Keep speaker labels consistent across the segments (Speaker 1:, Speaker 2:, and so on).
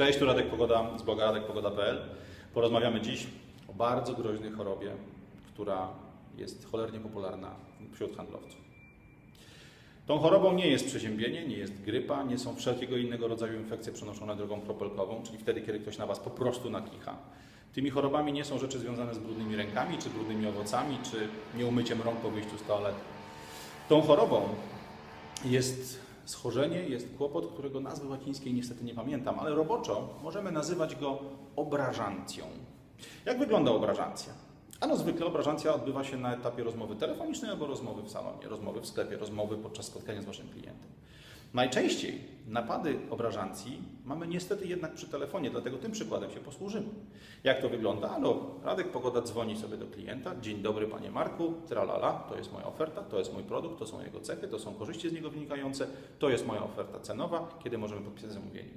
Speaker 1: Cześć, tu Radek Pogoda z bloga radekpogoda.pl. Porozmawiamy dziś o bardzo groźnej chorobie, która jest cholernie popularna wśród handlowców. Tą chorobą nie jest przeziębienie, nie jest grypa, nie są wszelkiego innego rodzaju infekcje przenoszone drogą kropelkową, czyli wtedy, kiedy ktoś na Was po prostu nakicha. Tymi chorobami nie są rzeczy związane z brudnymi rękami, czy brudnymi owocami, czy nieumyciem rąk po wyjściu z toalety. Tą chorobą jest schorzenie, jest kłopot, którego nazwy łacińskiej niestety nie pamiętam, ale roboczo możemy nazywać go obrażancją. Jak wygląda obrażancja? Ano zwykle obrażancja odbywa się na etapie rozmowy telefonicznej albo rozmowy w salonie, rozmowy w sklepie, rozmowy podczas spotkania z Waszym klientem. Najczęściej napady obrażancji mamy niestety jednak przy telefonie, dlatego tym przykładem się posłużymy. Jak to wygląda? No, Radek Pogoda dzwoni sobie do klienta. Dzień dobry Panie Marku, tralala, to jest moja oferta, to jest mój produkt, to są jego cechy, to są korzyści z niego wynikające, to jest moja oferta cenowa, kiedy możemy podpisać zamówienie.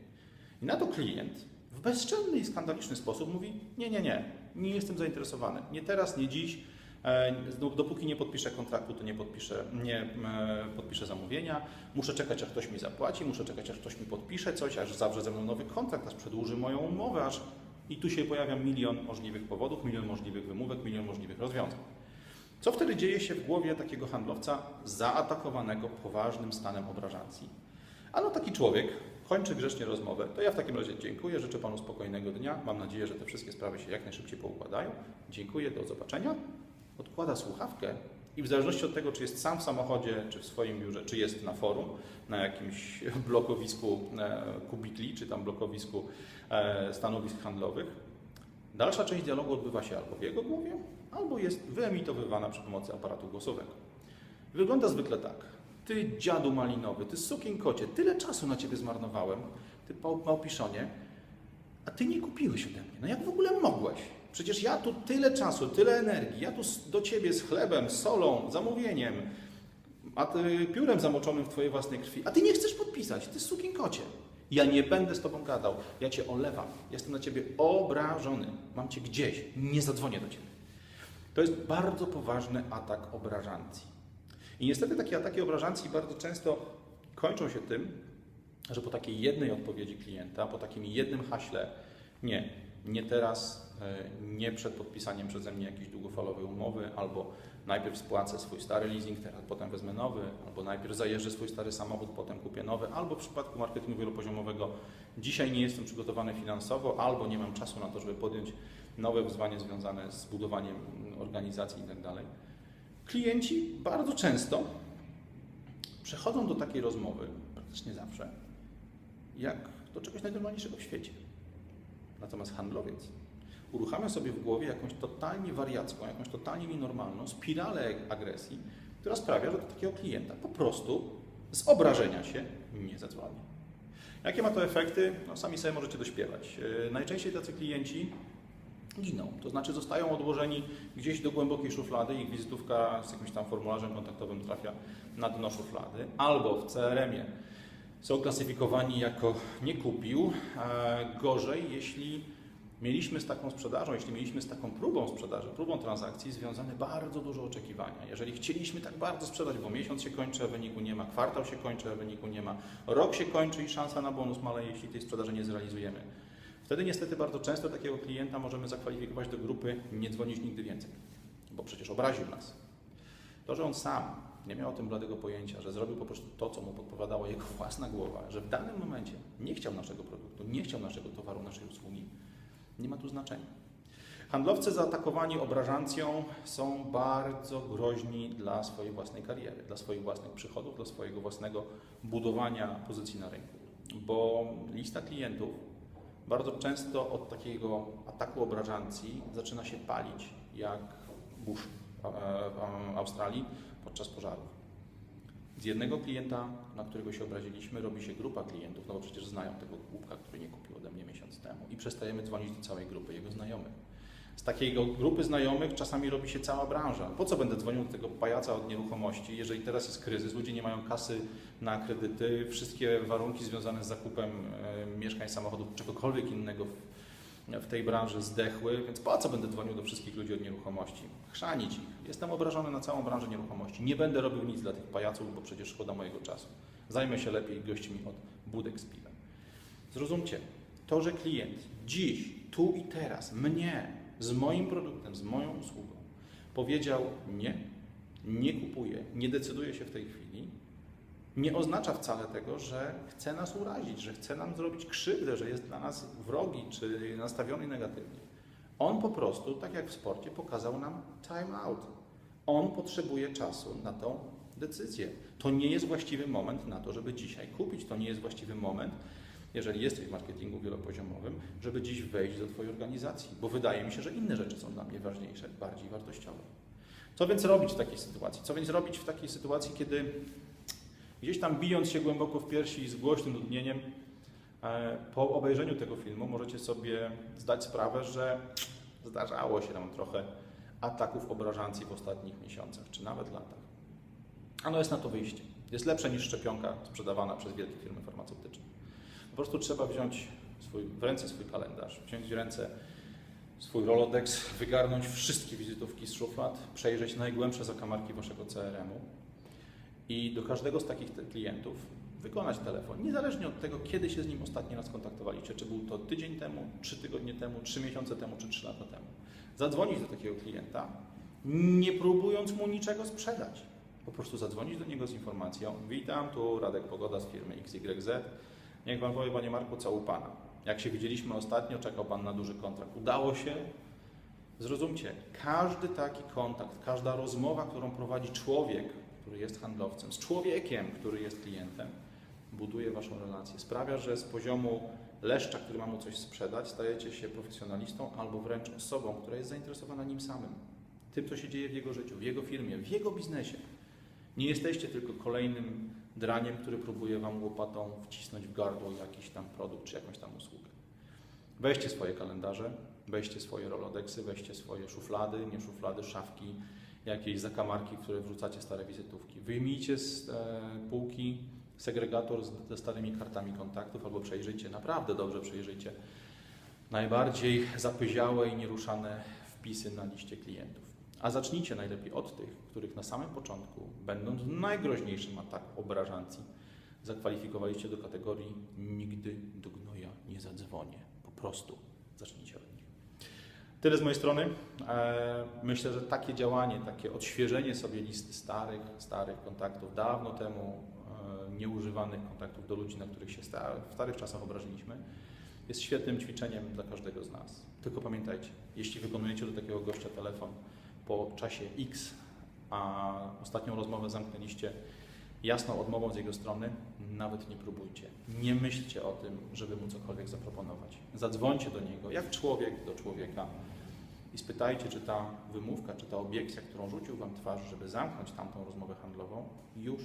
Speaker 1: I na to klient w bezczelny i skandaliczny sposób mówi: Nie, nie, nie, nie jestem zainteresowany. Nie teraz, nie dziś. E, dopóki nie podpiszę kontraktu, to nie podpiszę, nie e, podpiszę zamówienia. Muszę czekać, aż ktoś mi zapłaci, muszę czekać, aż ktoś mi podpisze coś, aż zawrze ze mną nowy kontrakt, aż przedłuży moją umowę, aż i tu się pojawia milion możliwych powodów, milion możliwych wymówek, milion możliwych rozwiązań. Co wtedy dzieje się w głowie takiego handlowca zaatakowanego poważnym stanem obrażancji? Ano taki człowiek kończy grzecznie rozmowę. To ja w takim razie dziękuję, życzę Panu spokojnego dnia. Mam nadzieję, że te wszystkie sprawy się jak najszybciej poukładają. Dziękuję, do zobaczenia. Odkłada słuchawkę i w zależności od tego, czy jest sam w samochodzie, czy w swoim biurze, czy jest na forum, na jakimś blokowisku e, kubikli, czy tam blokowisku e, stanowisk handlowych, dalsza część dialogu odbywa się albo w jego głowie, albo jest wyemitowywana przy pomocy aparatu głosowego. Wygląda zwykle tak. Ty dziadu malinowy, ty sukien kocie, tyle czasu na ciebie zmarnowałem, ty małpiszonie, a ty nie kupiłeś ode mnie. No jak w ogóle mogłeś? Przecież ja tu tyle czasu, tyle energii, ja tu do ciebie z chlebem, solą, zamówieniem, a ty piórem zamoczonym w twojej własnej krwi, a ty nie chcesz podpisać, ty sukien kocie. Ja nie będę z tobą gadał, ja cię olewam, jestem na ciebie obrażony, mam cię gdzieś, nie zadzwonię do ciebie. To jest bardzo poważny atak obrażancji. I niestety takie ataki obrażancji bardzo często kończą się tym, że po takiej jednej odpowiedzi klienta, po takim jednym haśle, nie, nie teraz, e, nie przed podpisaniem przeze mnie jakiejś długofalowej umowy, albo najpierw spłacę swój stary leasing, teraz potem wezmę nowy, albo najpierw zajeżdżę swój stary samochód, potem kupię nowy, albo w przypadku marketingu wielopoziomowego dzisiaj nie jestem przygotowany finansowo, albo nie mam czasu na to, żeby podjąć nowe wyzwanie związane z budowaniem organizacji itd. Tak Klienci bardzo często przechodzą do takiej rozmowy, praktycznie zawsze, jak do czegoś najnormalniejszego w świecie. Natomiast handlowiec uruchamia sobie w głowie jakąś totalnie wariacką, jakąś totalnie nienormalną spiralę agresji, która sprawia, że do takiego klienta po prostu z obrażenia się nie zadzwoni. Jakie ma to efekty? No, sami sobie możecie dośpiewać. Yy, najczęściej tacy klienci giną. To znaczy zostają odłożeni gdzieś do głębokiej szuflady, ich wizytówka z jakimś tam formularzem kontaktowym trafia na dno szuflady, albo w CRM-ie są klasyfikowani jako nie kupił. Gorzej, jeśli mieliśmy z taką sprzedażą, jeśli mieliśmy z taką próbą sprzedaży, próbą transakcji związane bardzo duże oczekiwania. Jeżeli chcieliśmy tak bardzo sprzedać, bo miesiąc się kończy, a wyniku nie ma, kwartał się kończy, a wyniku nie ma, rok się kończy i szansa na bonus maleje, jeśli tej sprzedaży nie zrealizujemy. Wtedy niestety bardzo często takiego klienta możemy zakwalifikować do grupy nie dzwonić nigdy więcej, bo przecież obraził nas. To, że on sam nie miał o tym bladego pojęcia, że zrobił po prostu to, co mu podpowiadała jego własna głowa, że w danym momencie nie chciał naszego produktu, nie chciał naszego towaru, naszej usługi, nie ma tu znaczenia. Handlowcy zaatakowani obrażancją są bardzo groźni dla swojej własnej kariery, dla swoich własnych przychodów, dla swojego własnego budowania pozycji na rynku. Bo lista klientów bardzo często od takiego ataku obrażancji zaczyna się palić jak burz w Australii podczas pożarów. Z jednego klienta, na którego się obraziliśmy, robi się grupa klientów, no bo przecież znają tego głupka, który nie kupił ode mnie miesiąc temu i przestajemy dzwonić do całej grupy jego znajomych. Z takiej grupy znajomych czasami robi się cała branża. Po co będę dzwonił do tego pajaca od nieruchomości, jeżeli teraz jest kryzys, ludzie nie mają kasy na kredyty, wszystkie warunki związane z zakupem e, mieszkań, samochodów, czegokolwiek innego w, w tej branży zdechły, więc po co będę dzwonił do wszystkich ludzi od nieruchomości? Chrzanić ich. Jestem obrażony na całą branżę nieruchomości. Nie będę robił nic dla tych pajaców, bo przecież szkoda mojego czasu. Zajmę się lepiej gośćmi od budek z piwem. Zrozumcie, To, że klient dziś, tu i teraz, mnie, z moim produktem, z moją usługą, powiedział nie, nie kupuje, nie decyduje się w tej chwili, nie oznacza wcale tego, że chce nas urazić, że chce nam zrobić krzywdę, że jest dla nas wrogi czy nastawiony negatywnie. On po prostu, tak jak w sporcie, pokazał nam time out. On potrzebuje czasu na tą decyzję. To nie jest właściwy moment na to, żeby dzisiaj kupić. To nie jest właściwy moment, jeżeli jesteś w marketingu wielopoziomowym, żeby dziś wejść do Twojej organizacji, bo wydaje mi się, że inne rzeczy są dla mnie ważniejsze, bardziej wartościowe. Co więc robić w takiej sytuacji? Co więc robić w takiej sytuacji, kiedy gdzieś tam bijąc się głęboko w piersi i z głośnym nudnieniem, e, po obejrzeniu tego filmu możecie sobie zdać sprawę, że zdarzało się nam trochę ataków obrażancji w ostatnich miesiącach, czy nawet latach. Ano jest na to wyjście. Jest lepsze niż szczepionka sprzedawana przez wielkie firmy farmaceutyczne. Po prostu trzeba wziąć swój, w ręce swój kalendarz, wziąć w ręce swój Rolodex, wygarnąć wszystkie wizytówki z szuflad, przejrzeć najgłębsze zakamarki Waszego CRM-u i do każdego z takich klientów wykonać telefon, niezależnie od tego, kiedy się z nim ostatni raz kontaktowaliście, czy był to tydzień temu, trzy tygodnie temu, trzy miesiące temu, czy trzy lata temu. Zadzwonić do takiego klienta, nie próbując mu niczego sprzedać. Po prostu zadzwonić do niego z informacją: Witam, tu Radek Pogoda z firmy XYZ. Niech Pan powie, Panie Marku, co u Pana. Jak się widzieliśmy ostatnio, czekał Pan na duży kontrakt. Udało się? Zrozumcie, każdy taki kontakt, każda rozmowa, którą prowadzi człowiek, który jest handlowcem, z człowiekiem, który jest klientem, buduje Waszą relację. Sprawia, że z poziomu leszcza, który ma mu coś sprzedać, stajecie się profesjonalistą albo wręcz osobą, która jest zainteresowana nim samym. Tym, co się dzieje w jego życiu, w jego firmie, w jego biznesie. Nie jesteście tylko kolejnym draniem, który próbuje Wam łopatą wcisnąć w gardło jakiś tam produkt czy jakąś tam usługę. Weźcie swoje kalendarze, weźcie swoje rolodexy, weźcie swoje szuflady, nie szuflady, szafki, jakieś zakamarki, w które wrzucacie stare wizytówki. Wyjmijcie z e, półki segregator ze starymi kartami kontaktów albo przejrzyjcie, naprawdę dobrze przejrzyjcie najbardziej zapyziałe i nieruszane wpisy na liście klientów. A zacznijcie najlepiej od tych, których na samym początku, będąc w najgroźniejszym ataku obrażancji, zakwalifikowaliście do kategorii nigdy do gnoja nie zadzwonię. Po prostu zacznijcie od. Tyle z mojej strony. E, Myślę, że takie działanie, takie odświeżenie sobie listy starych, starych kontaktów, dawno temu e, nieużywanych kontaktów do ludzi, na których się w starych czasach obrażiliśmy, jest świetnym ćwiczeniem dla każdego z nas. Tylko pamiętajcie, jeśli wykonujecie do takiego gościa telefon po czasie X, a ostatnią rozmowę zamknęliście jasną odmową z jego strony, nawet nie próbujcie. Nie myślcie o tym, żeby mu cokolwiek zaproponować. Zadzwońcie do niego, jak człowiek do człowieka i spytajcie, czy ta wymówka, czy ta obiekcja, którą rzucił wam twarz, żeby zamknąć tamtą rozmowę handlową, już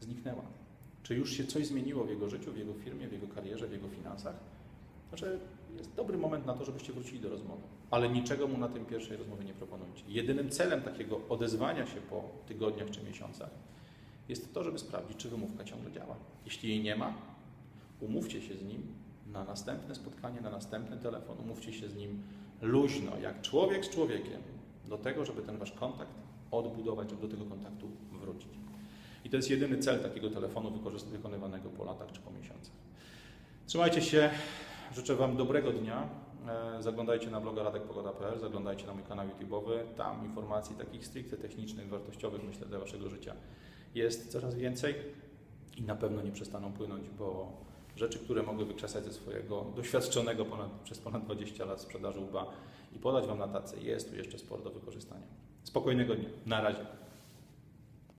Speaker 1: zniknęła. Czy już się coś zmieniło w jego życiu, w jego firmie, w jego karierze, w jego finansach? Znaczy, jest dobry moment na to, żebyście wrócili do rozmowy, ale niczego mu na tym pierwszej rozmowie nie proponujcie. Jedynym celem takiego odezwania się po tygodniach czy miesiącach jest to, żeby sprawdzić, czy wymówka ciągle działa. Jeśli jej nie ma, umówcie się z nim na następne spotkanie, na następny telefon, umówcie się z nim luźno, jak człowiek z człowiekiem, do tego, żeby ten wasz kontakt odbudować, żeby do tego kontaktu wrócić. I to jest jedyny cel takiego telefonu wykonywanego po latach czy po miesiącach. Trzymajcie się, życzę Wam dobrego dnia. E, Zaglądajcie na bloga radekpogoda.pl, zaglądajcie na mój kanał YouTube'owy. Tam informacji takich stricte technicznych, wartościowych, myślę, dla Waszego życia jest coraz więcej i na pewno nie przestaną płynąć, bo rzeczy, które mogły wykrzesać ze swojego doświadczonego ponad, przez ponad 20 lat sprzedaży łba i podać Wam na tacy, jest tu jeszcze sporo do wykorzystania. Spokojnego dnia. Na razie.